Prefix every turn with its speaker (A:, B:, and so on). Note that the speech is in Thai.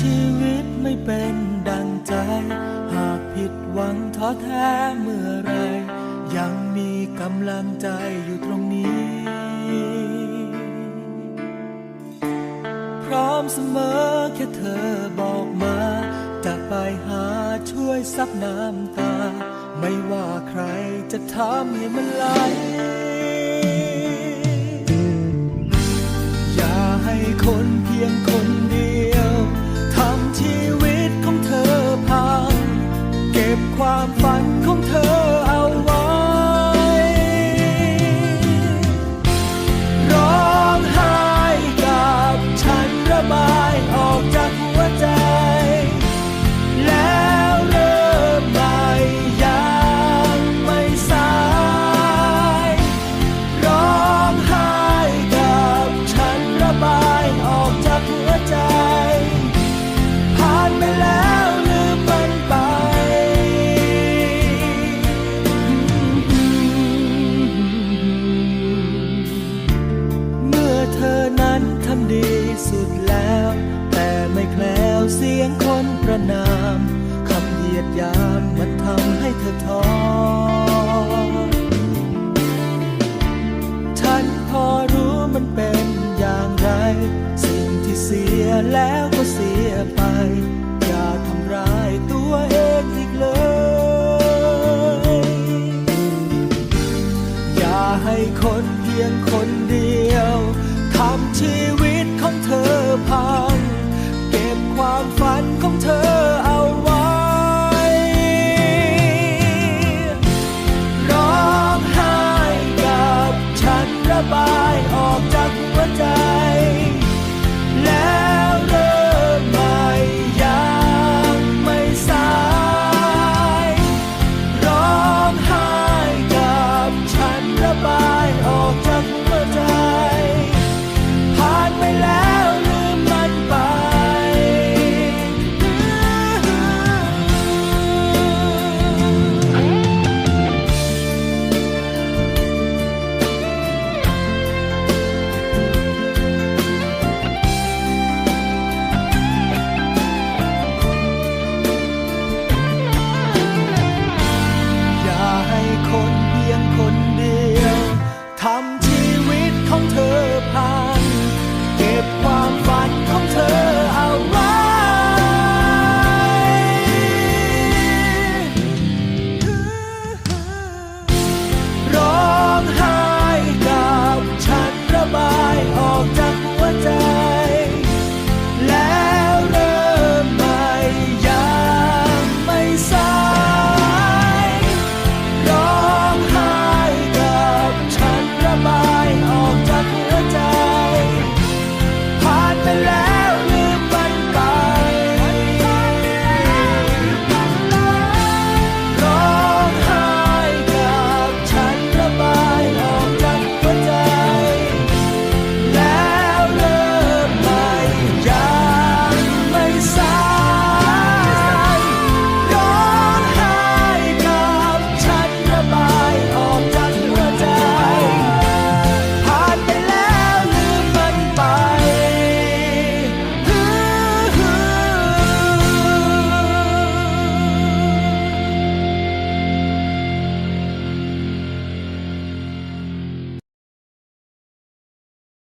A: ชีวิตไม่เป็นดังใจ หากผิดหวังท้อแท้เมื่อไร ยังมีกำลังใจอยู่ตรงนี้ พร้อมเสมอแค่เธอบอกมา จะไปหาช่วยซับน้ำตา ไม่ว่าใครจะทำให้มันไหลอย่าให้คนเพียง เก็ ยียดยามมันทำให้เธอท้อฉันพอรู้มันเป็นอย่างไร สิ่งที่เสียแล้วก็เสียไป อย่าทำร้ายตัวเองอีกเลย อย่าให้คนเพียงคนเดียว